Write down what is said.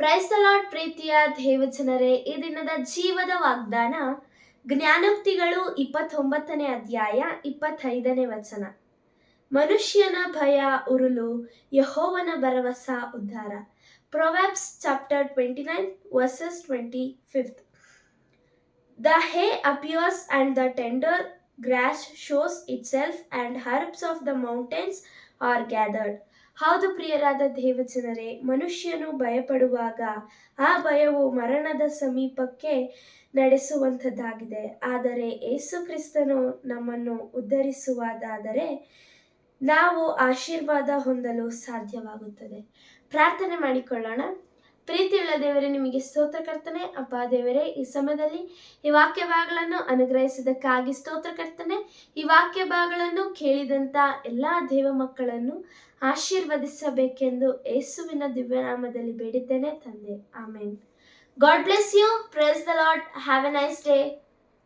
Price lord ಪ್ರೀತಿಯ ದೇವಜನರೇ ಈ ದಿನದ ಜೀವದ ವಾಗ್ದಾನ ಜ್ಞಾನೋಕ್ತಿಗಳು ಇಪ್ಪತ್ತೊಂಬತ್ತನೇ ಅಧ್ಯಾಯ ಇಪ್ಪತ್ತೈದನೇ ವಚನ. ಮನುಷ್ಯನ ಭಯ ಉರುಲು, ಯಹೋವನ ಭರವಸ ಉದ್ಧಾರ. Proverbs chapter twenty nine verses twenty fifth. The hay appears and the tender grass shows itself and herbs of the mountains are gathered. ಹೌದು ಪ್ರಿಯರಾದ ದೇವಜನರೇ, ಮನುಷ್ಯನು ಭಯಪಡುವಾಗ ಆ ಭಯವು ಮರಣದ ಸಮೀಪಕ್ಕೆ ನಡೆಸುವಂಥದ್ದಾಗಿದೆ. ಆದರೆ ಏಸು ಕ್ರಿಸ್ತನು ನಮ್ಮನ್ನು ಉದ್ಧರಿಸುವುದಾದರೆ ನಾವು ಆಶೀರ್ವಾದ ಹೊಂದಲು ಸಾಧ್ಯವಾಗುತ್ತದೆ. ಪ್ರಾರ್ಥನೆ ಮಾಡಿಕೊಳ್ಳೋಣ. ಪ್ರೀತಿಯುಳ್ಳ ದೇವರೇ, ನಿಮಗೆ ಸ್ತೋತ್ರಕರ್ತನೆ ಅಪ್ಪ ದೇವರೇ, ಈ ಸಮಯದಲ್ಲಿ ಈ ವಾಕ್ಯ ಭಾಗಗಳನ್ನು ಅನುಗ್ರಹಿಸಿದ್ದಕ್ಕಾಗಿ ಸ್ತೋತ್ರ ಕರ್ತನೆ. ಈ ವಾಕ್ಯ ಭಾಗಗಳನ್ನು ಕೇಳಿದಂಥ ಎಲ್ಲ ದೇವ ಮಕ್ಕಳನ್ನು ಆಶೀರ್ವದಿಸಬೇಕೆಂದು ಯೇಸುವಿನ ದಿವ್ಯನಾಮದಲ್ಲಿ ಬೇಡಿದ್ದೇನೆ ತಂದೆ. ಆಮೇನ್. God bless you. Praise the Lord. Have a nice day.